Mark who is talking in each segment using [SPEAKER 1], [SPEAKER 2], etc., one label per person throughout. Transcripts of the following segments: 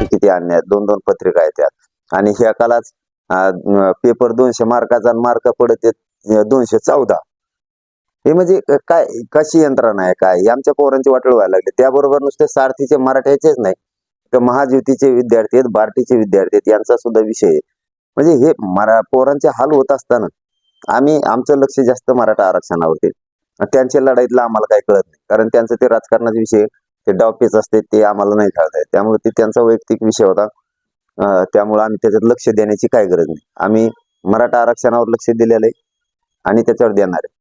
[SPEAKER 1] किती अन्याय दोन दोन पत्रिका आहेत त्यात आणि ह्या कालाच पेपर दोनशे मार्काचा मार्क पडत आहेत दोनशे चौदा. हे म्हणजे काय कशी यंत्रणा आहे काय? आमच्या पोरांची वाटळ व्हायला लागली. त्याबरोबर नुसते सारथीचे मराठ्याचेच नाही तर महाज्योतीचे विद्यार्थी आहेत बार्टीचे विद्यार्थी आहेत यांचा सुद्धा विषय आहे. म्हणजे हे मरा पोरांचे हाल होत असताना आम्ही आमचं लक्ष जास्त मराठा आरक्षणावरती. त्यांच्या लढाईतला आम्हाला काही कळत नाही कारण त्यांचं ते राजकारणाचा विषय ते डावपेच असते ते आम्हाला नाही कळत आहे त्यामुळे ते त्यांचा वैयक्तिक विषय होता. त्यामुळे आम्ही त्याच्यात लक्ष देण्याची काय गरज नाही. आम्ही मराठा आरक्षणावर लक्ष दिलेलं आहे आणि त्याच्यावर देणार आहे.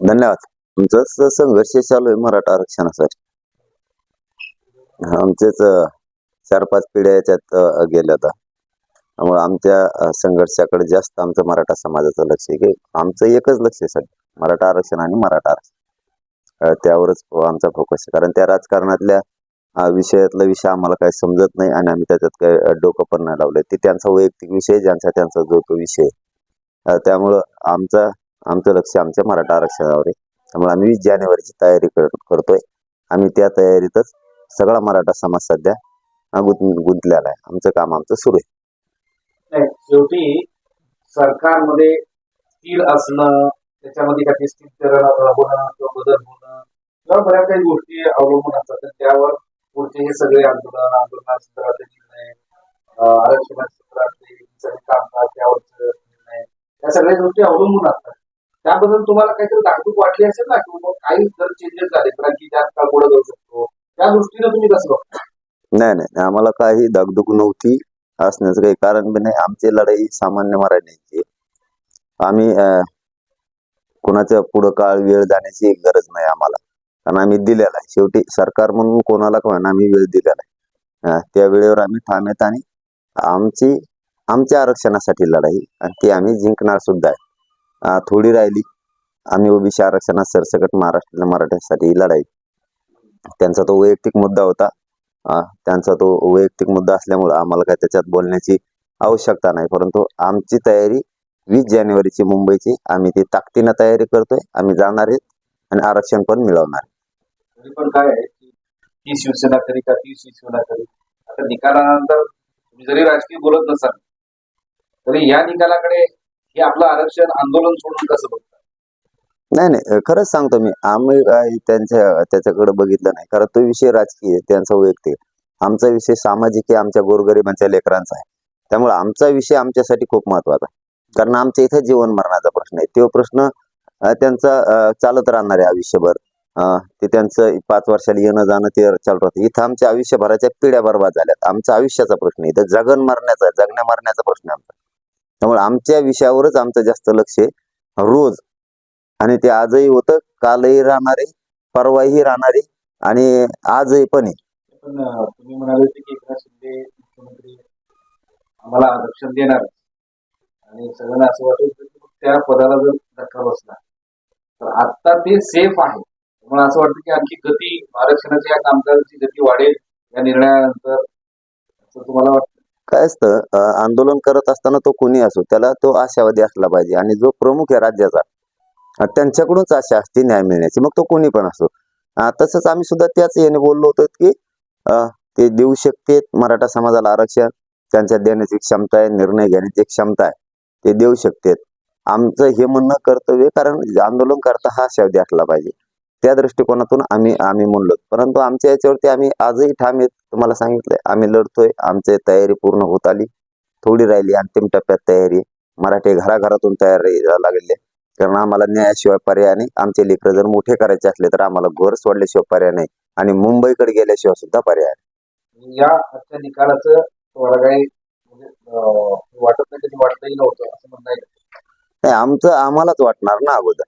[SPEAKER 1] धन्यवाद. तुमचं संघर्ष चालू आहे मराठा आरक्षणासाठी. आमचेच चार पाच पिढ्या याच्यात गेल्या होता त्यामुळे आमच्या संघर्षाकडे जास्त आमचं मराठा समाजाचं लक्ष आहे. की आमचं एकच लक्ष आहे सध्या. मराठा आरक्षण आणि मराठा आरक्षण. त्यावरच आमचा फोकस आहे. कारण त्या राजकारणातल्या विषयातला विषय आम्हाला काही समजत नाही आणि आम्ही त्याच्यात काही डोकं पण नाही लावलंय ते त्यांचा वैयक्तिक विषय ज्यांचा त्यांचा जो तो विषय त्यामुळं आमचा आमचं लक्ष आमच्या मराठा आरक्षणावर आहे. त्यामुळे आम्ही वीस जानेवारीची तयारी करतोय. आम्ही त्या तयारीतच सगळा मराठा समाज सध्या गुंत गुंतलेला आहे. आमचं काम आमचं सुरू आहे.
[SPEAKER 2] शेवटी सरकारमध्ये स्थिर असणं त्याच्यामध्ये काही स्थिरीकरण होणं किंवा बदल होणं किंवा बऱ्याच काही गोष्टी अवलंबून असतात. तर त्यावर पुढचे हे सगळे आंदोलन आंदोलनासंदर्भातले निर्णय अं, आरक्षणासंदर्भातले सगळे कामकाज त्यावरचे निर्णय या सगळ्या गोष्टी अवलंबून असतात. त्याबद्दल तुम्हाला काहीतरी दाखवूक वाटली असेल ना किंवा काही जर चेंजेस झाले कारण की जास्त काळ पुढे जाऊ शकतो त्या दृष्टीने तुम्ही कसं बघता?
[SPEAKER 1] नाही नाही आम्हाला काही दगदग नव्हती असण्याचं काही कारण बी नाही. आमची लढाई सामान्य मराठ्यांची आम्ही कोणाच्या पुढं काळ वेळ जाण्याची गरज नाही आम्हाला. कारण आम्ही दिलेला आहे. शेवटी सरकार म्हणून कोणाला का आम्ही वेळ दिलेला आहे. त्या वेळेवर आम्ही थांबत आणि आमची आमच्या आरक्षणासाठी लढाई आणि ती आम्ही जिंकणार सुद्धा आहे. थोडी राहिली. आम्ही ओबीसी आरक्षणात सरसकट महाराष्ट्र मराठ्यासाठी लढाई. त्यांचा तो वैयक्तिक मुद्दा होता. त्यांचा तो वैयक्तिक मुद्दा असल्यामुळे आम्हाला काय त्याच्यात बोलण्याची आवश्यकता नाही. परंतु आमची तयारी वीस जानेवारीची मुंबईची. आम्ही ती ताकदीनं तयारी करतोय. आम्ही जाणार आहेत आणि आरक्षण पण मिळवणार आहे.
[SPEAKER 2] तरी पण काय आहे की ती शिवसेना करी का ती शिवसेना करी? आता निकालानंतर तुम्ही जरी राजकीय बोलत नसाल तरी या निकालाकडे हे आपलं आरक्षण आंदोलन सोडून कसं
[SPEAKER 1] नाही नाही. खरंच सांगतो मी. आम्ही त्यांच्या त्याच्याकडे बघितलं नाही. कारण तो विषय राजकीय त्यांचा वैयक्तिक. आमचा विषय सामाजिक आहे. आमच्या गोरगरिबांच्या लेकरांचा आहे. त्यामुळे आमचा विषय आमच्यासाठी खूप महत्त्वाचा आहे. कारण आमच्या इथं जीवन मरणाचा प्रश्न आहे. तो प्रश्न त्यांचा चालत राहणार आहे आयुष्यभर. ते त्यांचं पाच वर्षाला येणं जाणं ते चालू राहतं इथं आमच्या आयुष्यभराच्या पिढ्या बर्बाद झाल्यात. आमचा आयुष्याचा प्रश्न इथं जगन मरण्याचा जगण्या मरण्याचा प्रश्न आहे आमचा. त्यामुळे आमच्या विषयावरच आमचं जास्त लक्ष आहे. रोज. आणि ते आजही होतं कालही राहणार आहे परवाही राहणार आहे आणि आजही पण आहे.
[SPEAKER 2] पण तुम्ही म्हणाले होते की एकनाथ शिंदे मुख्यमंत्री आम्हाला आरक्षण देणार आणि सगळ्यांना असं वाटत त्या पदाला जर धक्का बसला तर आता ते सेफ आहे. मला असं वाटतं की आणखी गती आरक्षणाच्या या कामकाजाची गती वाढेल या निर्णयानंतर असं तुम्हाला वाटतं?
[SPEAKER 1] काय असतं आंदोलन करत असताना तो कोणी असो त्याला तो आशावादी असला पाहिजे. आणि जो प्रमुख आहे राज्याचा त्यांच्याकडूनच आशा असते न्याय मिळण्याची. मग तो कोणी पण असो. तसंच आम्ही सुद्धा त्याच याने बोललो होतो की ते देऊ शकते मराठा समाजाला आरक्षण. त्यांच्या देण्याची क्षमता आहे निर्णय घेण्याची क्षमता आहे. ते देऊ शकतात. आमचं हे म्हणणं कर्तव्य कारण आंदोलन करता हा शब्द असला पाहिजे. त्या दृष्टिकोनातून आम्ही आम्ही म्हणलो. परंतु आमच्या याच्यावरती आम्ही आजही ठाम येत तुम्हाला सांगितलंय आम्ही लढतोय. आमची तयारी पूर्ण होत आली. थोडी राहिली अंतिम टप्प्यात तयारी. मराठी घराघरातून तयार लागले. कारण आम्हाला न्यायाशिवाय पर्याय नाही. आमचे लेकर जर मोठे करायचे असले तर आम्हाला घर सोडल्याशिवाय पर्याय नाही. आणि मुंबईकडे गेल्याशिवाय सुद्धा पर्याय
[SPEAKER 2] या आजच्या निकालाचं तुम्हाला काही म्हणजे, वाटत नाही कधी वाटतही नव्हतं असं म्हणणं आहे.
[SPEAKER 1] नाही आमचं आम्हालाच वाटणार ना अगोदर.